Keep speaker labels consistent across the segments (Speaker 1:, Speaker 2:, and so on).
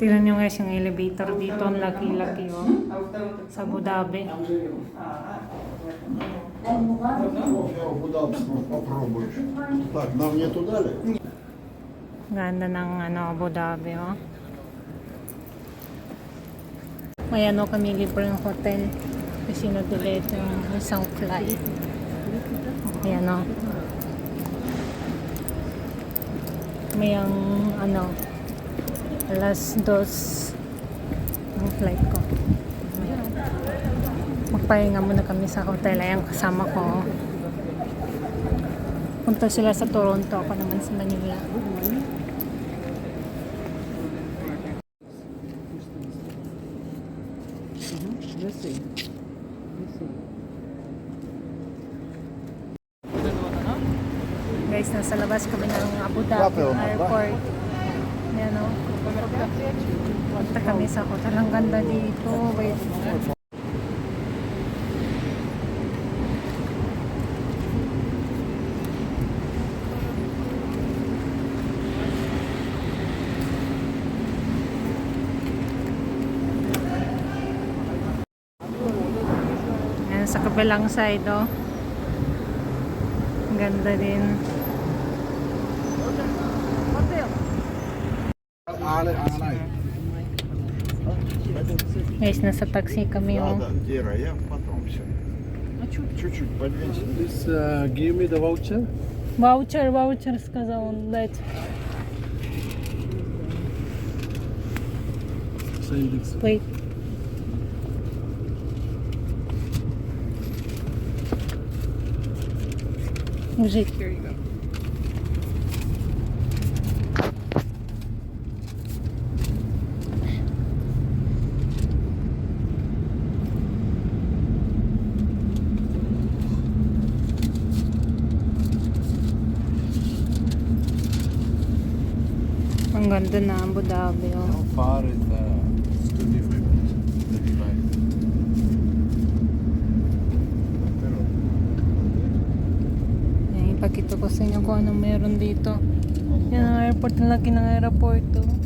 Speaker 1: Tingnan nyo guys yung elevator dito. Ang laki-laki oh. Sa Abu Dhabi.
Speaker 2: Все удобство, попробуешь. Так, нам не туда ли?
Speaker 1: Ganda ng ano, Abu Dhabi oh. May ano kami libreng hotel. Kasi na-delay yung isang flight. Ayan oh. May ang ano, alas dos ang flight ko. Magpahinga muna kami sa hotel. Ayan kasama ko. Punta sila sa Toronto. Ako naman sa Manila. Guys, nasa labas kami ng Abu Dhabi Airport. Ayan o guys ako. Talang ganda dito. Wait. Ayan, sa kabilang side oh. Ganda din.
Speaker 2: Hotel. Hotel.
Speaker 1: Hotel. Лестница такси камион.
Speaker 2: Да, да, Дера, я потом все. А Чуть-чуть подвинься.
Speaker 3: This, uh, give me the voucher.
Speaker 1: Ваучер, ваучер, сказал он,
Speaker 3: дайте.
Speaker 1: Wait. Жить. Ganda na Abu Dhabi, oh.
Speaker 3: How far is the 25 minutes? 35.
Speaker 1: Yan, ipakita ko sa inyo kung anong meron dito. Yan ang airport, ang laki ng airport, oh.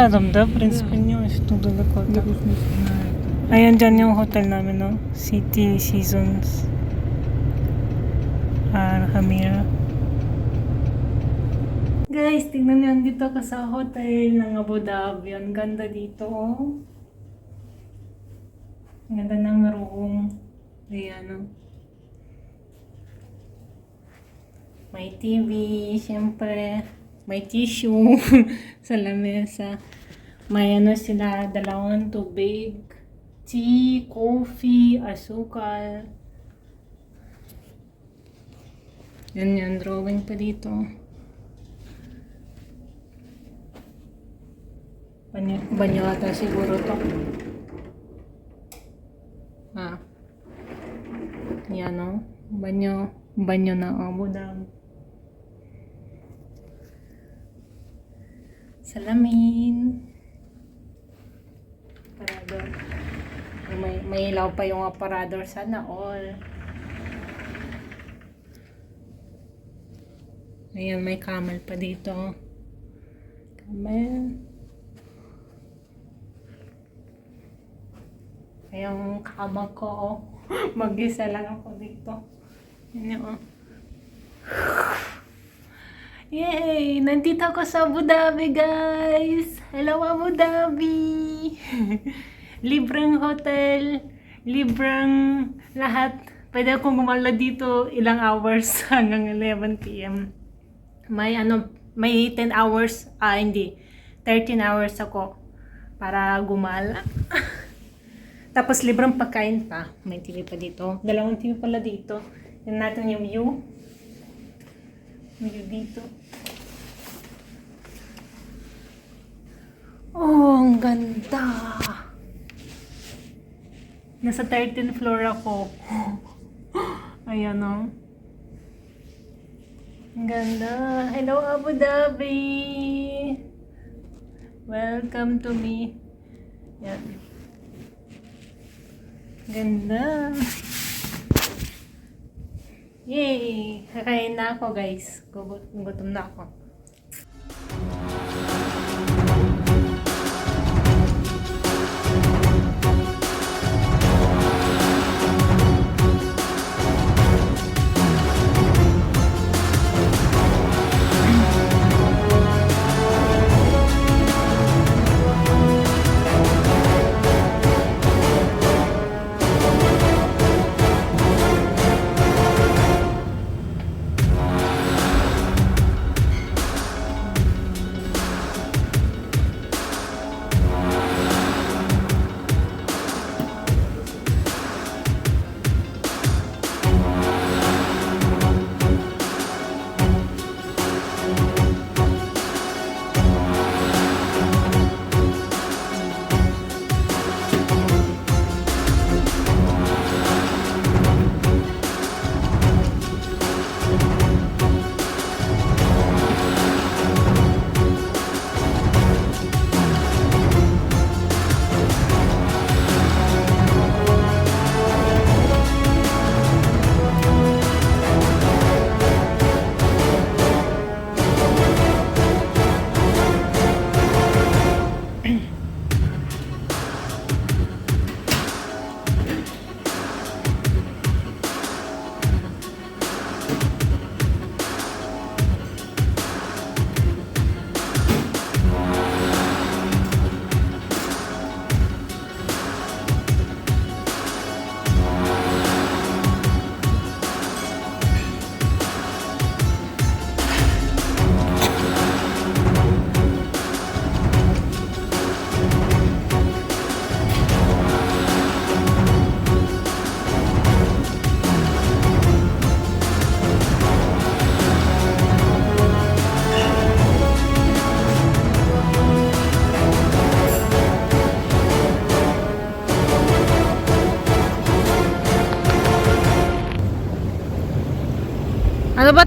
Speaker 1: рядом, да, в принципе, не очень тут далеко.
Speaker 3: Я
Speaker 1: так.
Speaker 3: просто не знаю.
Speaker 1: Ayan, dyan yung hotel namin, no? City Seasons. Alhamira. Guys, tignan niyo, dito ka sa hotel ng Abu Dhabi. Ang ganda dito, oh. Ang ganda ng room. Ayan, oh. May TV, syempre. May tissue sa lamesa. May ano sila, dalawang tubig. Tea, coffee, asukal. Yan yan, drawing pa dito. Banyo, banyo ata siguro to. Ah. Yan o. Banyo. Banyo na Abu Dhabi. Salamin. Parador. May, may ilaw pa yung aparador. Sana all. Ayan, may camel pa dito. Camel. Ayang kama ko, oh. Mag-isa lang ako dito. Yun, oh. Yay! Nandito ako sa Abu Dhabi, guys! Hello, Abu Dhabi! libreng hotel, libreng lahat. Pwede akong gumala dito ilang hours hanggang 11 p.m. May ano, may 10 hours, ah hindi, 13 hours ako para gumala. Tapos libreng pagkain pa. May TV pa dito. Dalawang TV pala dito. Yan natin yung view. View dito. Oh, ang ganda. Nasa 13th floor ako. Ayan o. Ang ganda. Hello, Abu Dhabi. Welcome to me. Yan. Ganda. Yay! Kakain na ako, guys. Gutom na ako.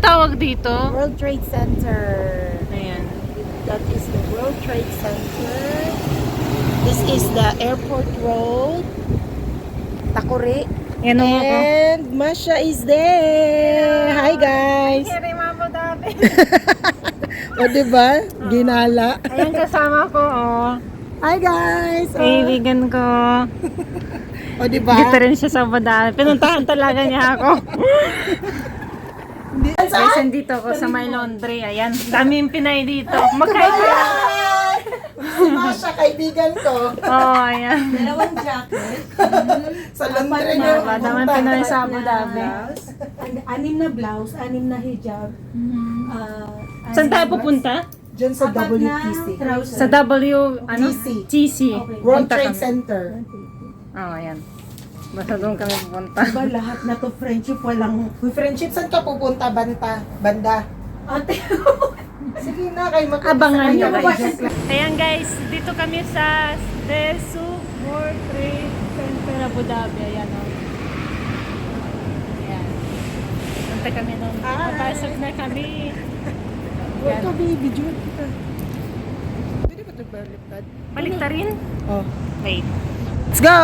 Speaker 1: Tawag dito?
Speaker 4: World Trade Center.
Speaker 1: Ayan.
Speaker 4: That is the World Trade Center. This is the airport road. Takuri.
Speaker 1: Yan ako.
Speaker 4: And Masha is there. Hi guys. O, diba? Ginala.
Speaker 1: Ayan kasama ko, oh.
Speaker 4: Hi, guys! O,
Speaker 1: Kaibigan ko.
Speaker 4: o diba?
Speaker 1: Dito rin siya sa Badal. Pinuntahan talaga niya ako. Guys, nandito ako sa my laundry. Ayan, daming Pinay dito. Magkaya tayo.
Speaker 4: Si Masha, kaibigan ko.
Speaker 1: Oh, ayan.
Speaker 5: Dalawang jacket,
Speaker 4: Sa laundry niyo.
Speaker 1: Diba, daming Pinoy sa Abu Dhabi.
Speaker 5: blouse, an- anim na blouse, anim na hijab. ah,
Speaker 1: Saan
Speaker 5: anim
Speaker 1: tayo
Speaker 5: na
Speaker 1: pupunta?
Speaker 4: Diyan sa
Speaker 5: Apat na
Speaker 4: WTC.
Speaker 5: trouser.
Speaker 1: Sa W, ano?
Speaker 4: TC.
Speaker 1: TC.
Speaker 4: World
Speaker 1: Punta
Speaker 4: Trade
Speaker 1: kami.
Speaker 4: Center.
Speaker 1: Oh, ayan. Basta doon kami pupunta.
Speaker 5: Diba lahat na to friendship, walang...
Speaker 4: Uy, friendship, saan ka pupunta, Banta? Banda?
Speaker 5: Ate,
Speaker 4: Sige na, kayo mag-
Speaker 1: Abangan nyo guys. Ayan guys, dito kami sa Desu World Trade Center Abu Dhabi. Ayan o. Ayan. Punta kami doon. Papasok na kami.
Speaker 4: Huwag ka, baby. Diyan kita. Pwede ba ito baliktad?
Speaker 1: Balik ta rin?
Speaker 4: Oh.
Speaker 1: Wait.
Speaker 4: Let's go!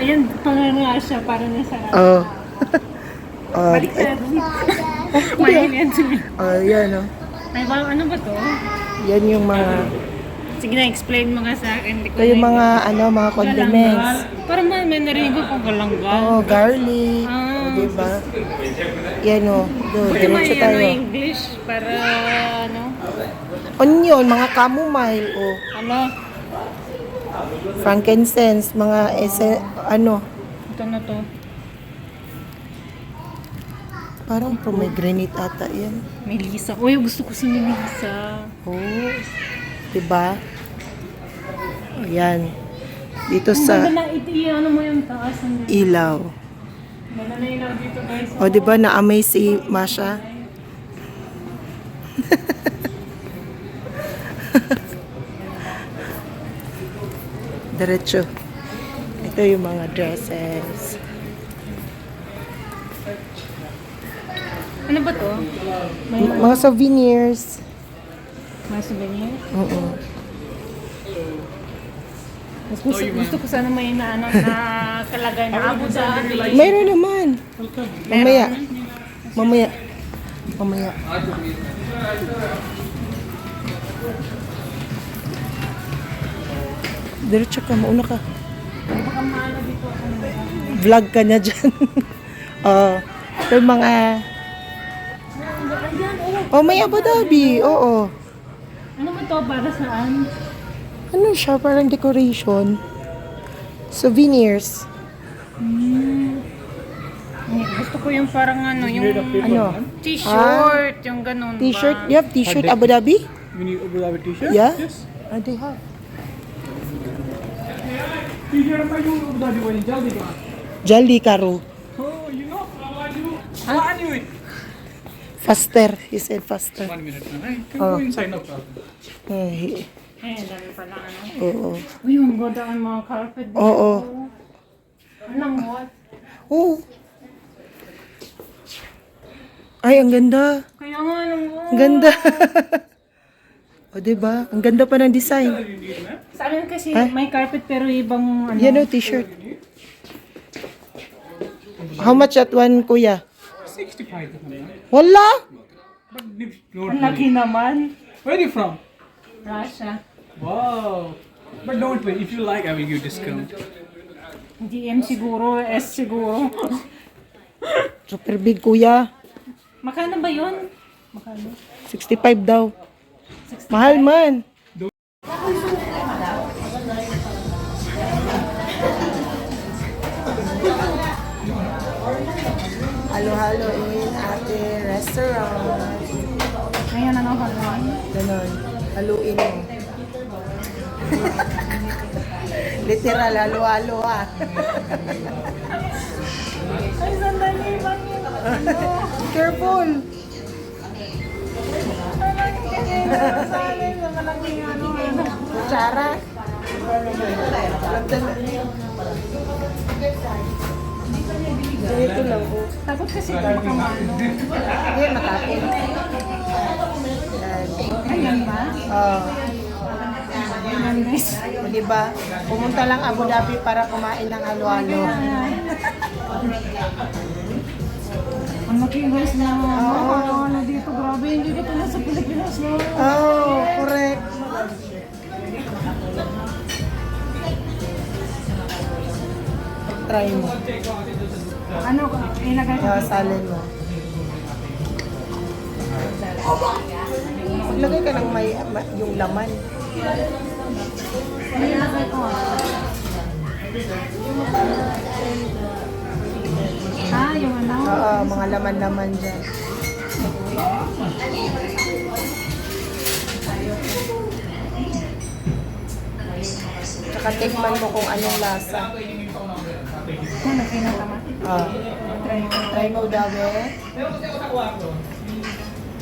Speaker 1: Ayan, panganga siya para nasarap.
Speaker 4: Oh. oh,
Speaker 1: Balik ta rin. Mahil yan siya.
Speaker 4: oh, yan oh.
Speaker 1: Ay, ba, ano ba to?
Speaker 4: Yan yung mga,
Speaker 1: Sige na, explain mo nga sa akin.
Speaker 4: Ito yung mga, ano, mga condiments.
Speaker 1: Galanggal. Parang may, may narinig ko kung galanggal.
Speaker 4: Oh, garlic.
Speaker 1: Ah.
Speaker 4: Oh, diba? Yan oh. Do,
Speaker 1: Pwede
Speaker 4: diretso
Speaker 1: yung
Speaker 4: tayo.
Speaker 1: ano, English para ano?
Speaker 4: Onion, mga chamomile. Oh.
Speaker 1: Ano?
Speaker 4: Frankincense, mga ese, ano,
Speaker 1: Ito na to.
Speaker 4: parang pomegranate ata yan.
Speaker 1: Melissa. Uy, gusto ko si Melissa.
Speaker 4: Oh, diba? Ayan. Dito
Speaker 1: Ang
Speaker 4: sa
Speaker 1: ganda na iti, ano mo yung taas. Ang
Speaker 4: ilaw.
Speaker 1: ganda na ilaw dito guys.
Speaker 4: O, di ba na-amay si Masha? Diretso. Ito yung mga dresses.
Speaker 1: Ano ba to? May
Speaker 4: mga souvenirs.
Speaker 1: mga souvenir?
Speaker 4: Oo.
Speaker 1: Gusto, gusto ko sana may na, ano, na kalagay na Abu Dhabi.
Speaker 4: Mayroon naman. Mamaya. Mamaya. Mamaya. Diretso ka, mauna ka. Vlog ka na dyan. Oo. ito yung mga... Oh, may Abu Dhabi. Oo.
Speaker 1: ano ba to? Para saan?
Speaker 4: Ano siya? Parang decoration. Souvenirs.
Speaker 1: Ay, Gusto ko yung parang ano, yung
Speaker 4: Ano?
Speaker 1: t-shirt, yung ganun
Speaker 4: T-shirt?
Speaker 1: ba?
Speaker 4: You have t-shirt Abu Dhabi?
Speaker 3: You need Abu Dhabi t-shirt?
Speaker 4: Yeah?
Speaker 3: Yes.
Speaker 4: Ah, they have.
Speaker 3: Figure pa yung oh, daddy ko yung Jolly ka.
Speaker 4: Jolly Karo.
Speaker 3: Oh, you know, awan you. Awan you.
Speaker 4: Faster, he said faster.
Speaker 3: One minute na. Ay, can
Speaker 4: oh.
Speaker 3: you sign up?
Speaker 4: Ay.
Speaker 1: Ay, dami pala ano.
Speaker 4: Oo. Oh.
Speaker 1: Uy, ang ganda ang mga carpet.
Speaker 4: Oo. Oh, oh.
Speaker 1: Anong what?
Speaker 4: Oo. Oh. Ay, ang ganda.
Speaker 1: Kaya nga, anong what?
Speaker 4: Ganda. o, diba? Ang ganda pa ng design.
Speaker 1: Sa amin kasi
Speaker 4: Eh?
Speaker 1: may carpet pero ibang ano.
Speaker 4: Yan o, t-shirt. How much at one, kuya?
Speaker 3: 65 naman.
Speaker 4: Wala!
Speaker 1: Ang laki naman.
Speaker 3: Where are you from?
Speaker 1: Russia.
Speaker 3: Wow. But don't worry, if you like, I will give you discount.
Speaker 1: GM siguro, S siguro.
Speaker 4: Super big, kuya.
Speaker 1: Makano ba yun? Makano?
Speaker 4: 65 daw. Mahal man. Halo-halo in ate restaurant.
Speaker 1: Ngayon ano haluan?
Speaker 4: Ganon. Haluin mo. Literal, halo-halo ah.
Speaker 1: Ay, sandali lang yun.
Speaker 4: Careful!
Speaker 1: Sali, malaki ano, ano.
Speaker 4: Kutsara. Ito lang po.
Speaker 1: Takot kasi ano.
Speaker 4: Hindi, matapon. Yan.
Speaker 1: Ayan ba?
Speaker 4: Oh.
Speaker 1: yan guys.
Speaker 4: O, di ba? Pumunta lang Abu Dhabi para kumain ng halo-halo.
Speaker 1: Ang laki guys na ano ano dito. Grabe, hindi dito na sa Pilipinas no.
Speaker 4: Oh, correct. Try mo.
Speaker 1: Ano, ilagay ko.
Speaker 4: Uh, salin mo. Maglagay ka ng may, ma- yung laman.
Speaker 1: Ilagay ko? Ah, yung ano?
Speaker 4: Oo, mga laman-laman dyan. Tsaka tikman mo kung anong lasa.
Speaker 1: Ano, kinatama?
Speaker 4: Ah.
Speaker 1: Try ko.
Speaker 4: Try mo daw eh.
Speaker 3: Pero kasi ako sa kwarto,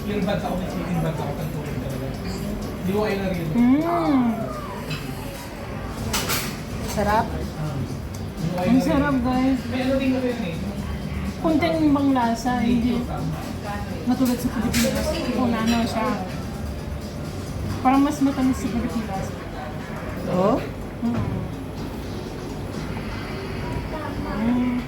Speaker 3: yung bags ako, may sleeping bags ako, pantulog talaga. Hindi ko kayo narinig.
Speaker 1: Mmm.
Speaker 4: Sarap.
Speaker 3: Ko kayo
Speaker 1: Ang sarap guys.
Speaker 3: May ano din kasi yun eh.
Speaker 1: Kunting ibang lasa, hindi matulad sa Pilipinas. Kung ano siya. Parang mas matamis sa Pilipinas.
Speaker 4: Oh?
Speaker 1: Mm. Mm.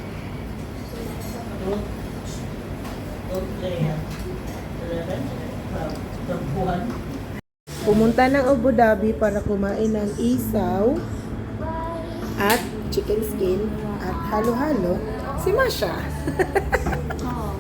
Speaker 4: Pumunta ng Abu Dhabi para kumain ng isaw at chicken skin at halo-halo si Masha. 어.